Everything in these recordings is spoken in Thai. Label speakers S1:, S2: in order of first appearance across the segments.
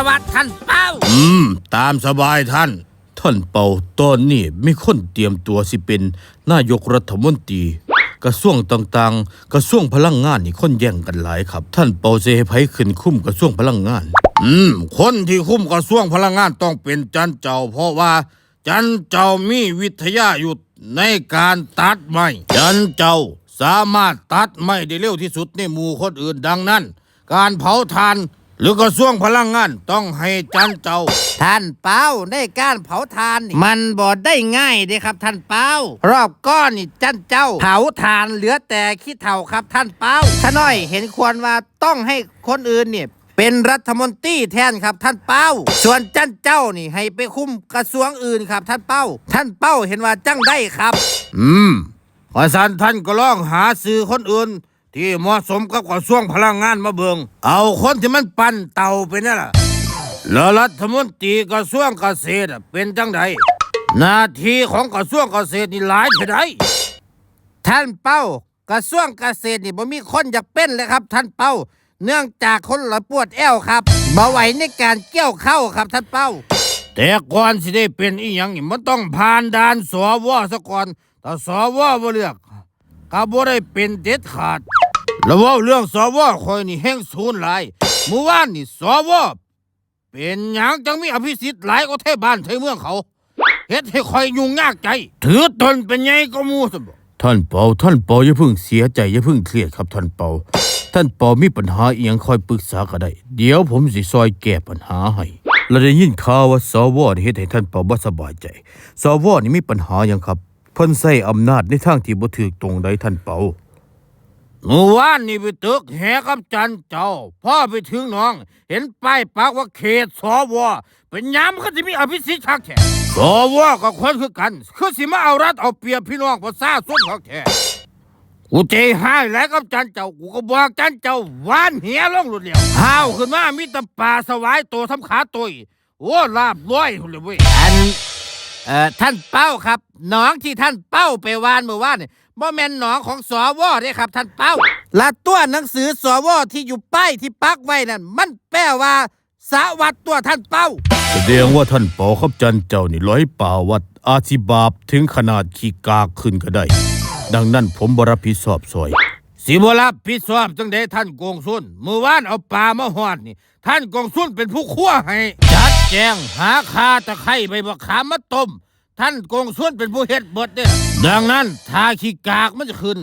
S1: ละวะท่านเป้า
S2: อืม ตามสบายท่าน ท่านเป่าตอนนี้มีคนเตรียมตัวสิเป็นนายกรัฐมนตรี กระทรวงต่างๆ กระทรวงพลังงานนี่คนแย่งกันหลายครับ ท่านเป่าเซให้ไผขึ้นคุ้มกระทรวงพลังงาน อืม คนที่คุ้มกระทรวงพลังงานต้องเป็นจันเจ้า เพราะว่า จันเจ้ามีวิทยายุทธในการตัดไม้จันเจ้าสามารถตัดไม้ได้เร็วที่สุดในหมู่คนอื่นดังนั้น การเผาทาน หรือกระทรวงพลังงานต้องให้จันเจ้า
S1: ท่านเป้าในการเผาทานนี่มันบ่ได้ง่ายเด้ครับ ท่านเป้ารอบก้อนนี่จันเจ้า เผาทานเหลือแต่ขี้เถ่าครับท่านเป้าถ้าน้อยเห็นควรว่าต้องให้คนอื่นเนี่ยเป็นรัฐมนตรีแทนครับท่านเป้า ส่วนจันเจ้านี่ให้ไปคุมกระทรวงอื่นครับ ท่านเป้า ท่านเป้าเห็นว่าจังได้ครับ
S2: อืมขอสารท่านก็ลองหาซื้อคนอื่น ที่เหมาะสมกับกระทรวงพลังงานมาเบิง เอาคนที่มันปั่นเตาไปนั่นล่ะ แล้วรัฐมนตรีกระทรวงเกษตรเป็นจังไดหน้าที่ของกระทรวงเกษตรนี่หลายเท่าใด
S1: ท่านเป้ากระทรวงเกษตรนี่บ่มีคนอยากเป็นเลยครับ ท่านเป้า เนื่องจากคนละปวดแอวครับบ่ไหวในการเกี่ยวเข้าครับท่านเป้า
S2: แต่ก่อนสิได้เป็นอีหยังนี่มันต้องผ่านด่านสวซะก่อนถ้าสวบ่เลือกก็บ่ได้เป็นเด็ดขาด แล้วว่าเรื่องสวคอยนี่แห้งศูนย์หลายเมื่อวานนี่สวเป็นหยังจังมีอภิสิทธิ์หลายก็เทบ้านเทเมืองเขาเฮ็ดให้คอยยุ่งยากใจ ถือตนเป็นไงก็มูสบท่านเปาท่านเปาอย่าเพิ่งเสียใจอย่าเพิ่งเครียดครับท่านเปาท่านเปามีปัญหาเอียงคอยปรึกษาก็ได้ เดี๋ยวผมสิซอยแก้ปัญหาให้เราได้ยินข่าวว่าสวนี่เฮ็ดให้ท่านเปาบ่สบายใจสวนี่มีปัญหาหยังครับเพิ่นใช้อำนาจในทางที่บ่ถูกตรงใดท่านเปา เมื่อวานนี่ไปตึกแหกับจันเจ้า พ่อไปถึงน้อง เห็นป้ายปักว่าเขตสวเป็นยามเขาจะมีอภิสิทธิ์คักแท้สวกับคนคือกัน คือสิมาเอารัดเอาเปรียบพี่น้องภาษาส้นคักแท้กูใจหายแล้วกับจันเจ้ากูก็บอกจันเจ้าวานเหียลงหลุดเดียวห้าวขึ้นมามีแตะปลาสวายตัวทำขาตุยโอ้ลาบร้อยหุ่นเลยเว้ย
S1: อันเอ่อท่านเป้าครับหนองที่ท่านเป้าไปวานเมื่อวานเนี่ย บ่แม่นหนองของสวเด้ครับ ท่านเป้าและตัวหนังสือสวที่อยู่ป้ายที่ปักไว้นั่นมันแปลว่า สวัสดตัวท่านเป้า
S2: แสดงว่าท่านปอครับจันเจ้านี่ร้อยป่าวัดอาธิบาปถึงขนาดขี้กากขึ้นก็ได้ ดังนั้นผมบรับผิดชอบซอย สิบรับผิดชอบจังไดท่านกงสุนเมื่อวานเอาปลามาหอดนี่ ท่านกงสุนเป็นผู้คั่วให้ จัดแจงหาคาตะไคร้ใบมะขามมาต้มท่านกงสุนเป็นผู้เฮ็ดเบิดเนี่ย ดังนั้นถ้าขี้กากมันจะขึ้น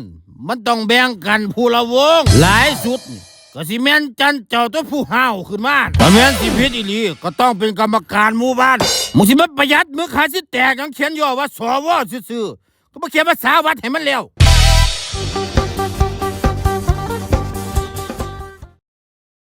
S2: มันต้องแบ่งกันผู้ละวง หลายสุดนี่ก็สิแม่นจันเจ้าตัวผู้ห้าวขึ้นมาถ้าแม่นสิผิดอีหลีก็ต้องเป็นกรรมการหมู่บ้านมึงสิมาประหยัดมือขาสิแตกยังเขียนย่อว่าสวซื่อๆก็มาเขียนภาษาวัดให้มันแล้ว「